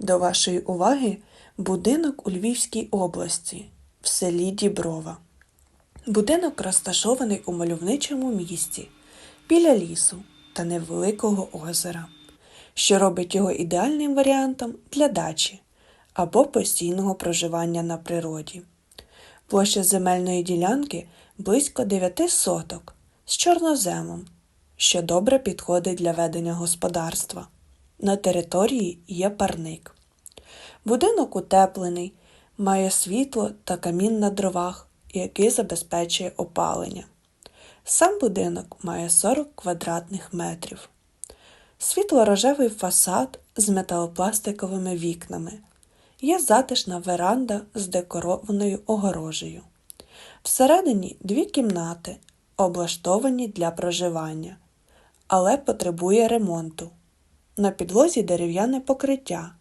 До вашої уваги будинок у Львівській області в селі Діброва. Будинок розташований у мальовничому місті біля лісу та невеликого озера, що робить його ідеальним варіантом для дачі або постійного проживання на природі. Площа земельної ділянки близько 9 соток з чорноземом, що добре підходить для ведення господарства. На території є парник. Будинок утеплений, має світло та камін на дровах, який забезпечує опалення. Сам будинок має 40 квадратних метрів. Світло-рожевий фасад з металопластиковими вікнами. Є затишна веранда з декорованою огорожею. Всередині дві кімнати, облаштовані для проживання, але потребує ремонту. На підлозі дерев'яне покриття.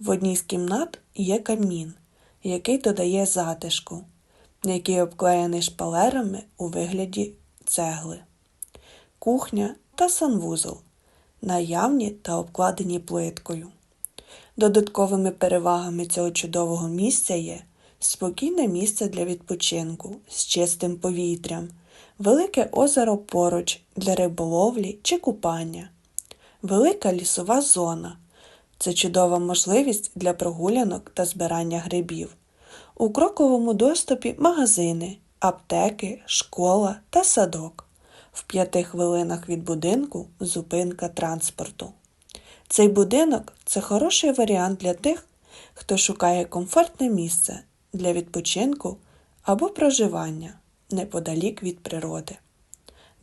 В одній з кімнат є камін, який додає затишку, який обклеєний шпалерами у вигляді цегли, кухня та санвузол, наявні та обкладені плиткою. Додатковими перевагами цього чудового місця є спокійне місце для відпочинку з чистим повітрям, велике озеро поруч для риболовлі чи купання, велика лісова зона. Це чудова можливість для прогулянок та збирання грибів. У кроковому доступі магазини, аптеки, школа та садок. В п'яти хвилинах від будинку зупинка транспорту. Цей будинок це хороший варіант для тих, хто шукає комфортне місце для відпочинку або проживання неподалік від природи.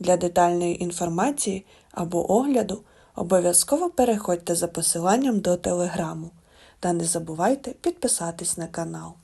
Для детальної інформації або огляду обов'язково переходьте за посиланням до телеграму та не забувайте підписатись на канал.